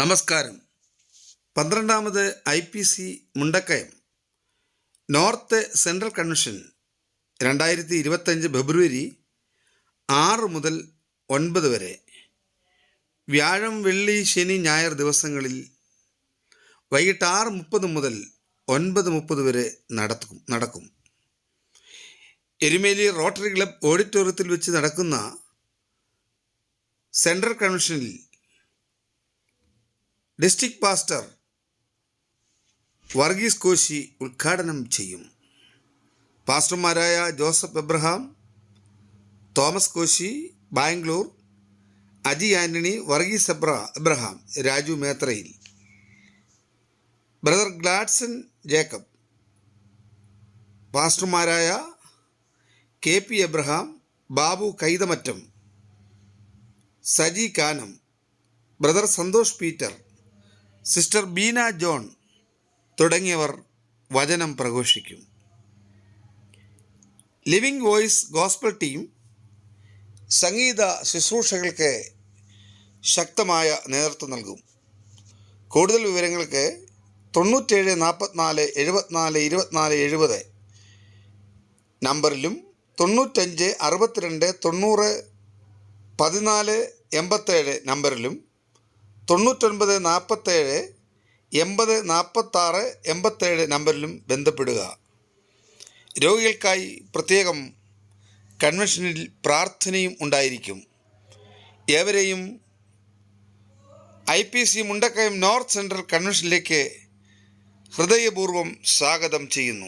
നമസ്കാരം. പന്ത്രണ്ടാമത് I P C Mundakkayam. North central convention രണ്ടായിരത്തി ഇരുപത്തഞ്ച് ഫെബ്രുവരി ആറ് മുതൽ ഒൻപത് വരെ. വ്യാഴം വെള്ളി ശനി ഞായർ ദിവസങ്ങളിൽ വൈകിട്ട് ആറ് മുപ്പത് മുതൽ ഒൻപത് മുപ്പത് വരെ നടക്കും നടക്കും. എരുമേലി റോട്ടറി ക്ലബ് ഓഡിറ്റോറിയത്തിൽ വെച്ച് നടക്കുന്ന സെൻട്രൽ കൺവെൻഷനിൽ ഡിസ്ട്രിക്ട് പാസ്റ്റർ വർഗീസ് കോശി ഉദ്ഘാടനം ചെയ്യും. പാസ്റ്റർമാരായ ജോസഫ് എബ്രഹാം തോമസ് കോശി ബാംഗ്ലൂർ അജി ആന്റണി വർഗീസ് എബ്ര എബ്രഹാം രാജു മേത്രയിൽ. Brother Gladson Jacob പാസ്റ്റർമാരായ K P Abraham Babu Kaithamattam Saji Kanam brother Santhosh Peter sister Beena John തുടങ്ങിയവർ വചനം പ്രഘോഷിക്കും. ലിവിംഗ് വോയിസ് ഗോസ്പൽ ടീം സംഗീത ശുശ്രൂഷകൾക്ക് ശക്തമായ നേതൃത്വം നൽകും. കൂടുതൽ വിവരങ്ങൾക്ക് തൊണ്ണൂറ്റേഴ് നാൽപ്പത്തിനാല് എഴുപത്തിനാല് ഇരുപത്തിനാല് എഴുപത് നമ്പറിലും തൊണ്ണൂറ്റഞ്ച് അറുപത്തിരണ്ട് തൊണ്ണൂറ് പതിനാല് എൺപത്തേഴ് നമ്പറിലും തൊണ്ണൂറ്റൊൻപത് നാൽപ്പത്തേഴ് എൺപത് നാൽപ്പത്താറ് എൺപത്തേഴ് നമ്പറിലും ബന്ധപ്പെടുക. രോഗികൾക്കായി പ്രത്യേകം കൺവെൻഷനിൽ പ്രാർത്ഥനയും ഉണ്ടായിരിക്കും. ഏവരെയും I P C Mundakkayam north central കൺവെൻഷനിലേക്ക് ഹൃദയപൂർവം സ്വാഗതം ചെയ്യുന്നു.